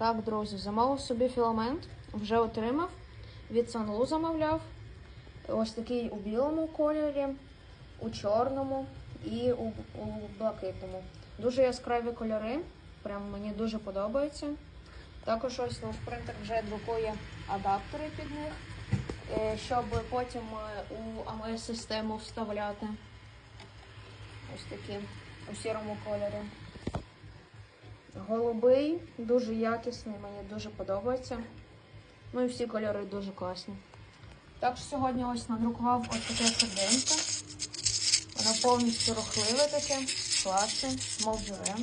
Так, друзі, замовив собі філамент, вже отримав. Від Санлу замовляв. Ось такий у білому кольорі, у чорному і у, у блакитному. Дуже яскраві кольори. Прям мені дуже подобається. Також ось принтер вже друкує адаптери під них, е, щоб потім е, у АМС-систему вставляти. Ось такі у сірому кольорі. Голубий, дуже якісний, мені дуже подобається. Ну і всі кольори дуже класні. Також сьогодні ось надрукував ось таке серденько. Воно повністю рухливе таке, класне, молдюре.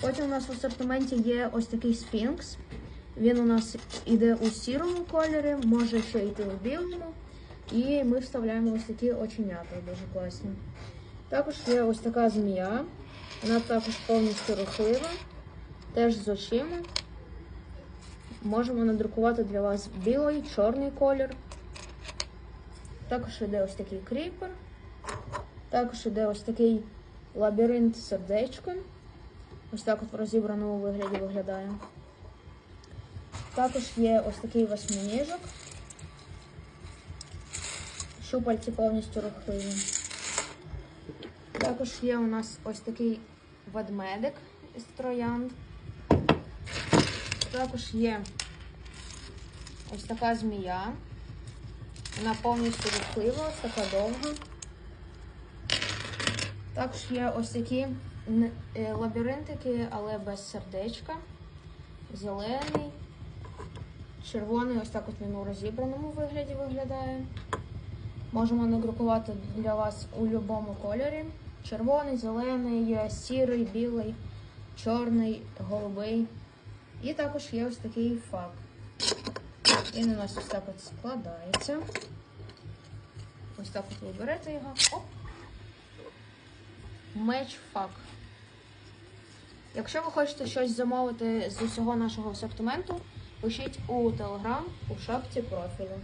Потім у нас в асортименті є ось такий сфінкс. Він у нас іде у сірому кольорі, може ще йти у білому. І ми вставляємо ось такі оченята дуже класні. Також є ось така змія. Вона також повністю рухлива, теж з очима. Можемо надрукувати для вас білий, чорний колір. Також іде ось такий кріпер. Також іде ось такий лабіринт з сердечком. Ось так от в розібраному вигляді виглядає. Також є ось такий восьминіжок. Щупальці повністю рухливі. Також є у нас ось такий ведмедик із троянд. Також є ось така змія. Вона повністю рухлива, ось така довга. Також є ось такі е, лабіринтики, але без сердечка. Зелений, червоний, ось так от він у розібраному вигляді виглядає. Можемо надрукувати для вас у будь-якому кольорі. Червоний, зелений, сірий, білий, чорний, голубий. І також є ось такий фак. Він у нас ось так от складається. Ось так от ви берете його. Оп. Меч фак. Якщо ви хочете щось замовити з усього нашого асортименту, пишіть у телеграм у шапці профілю.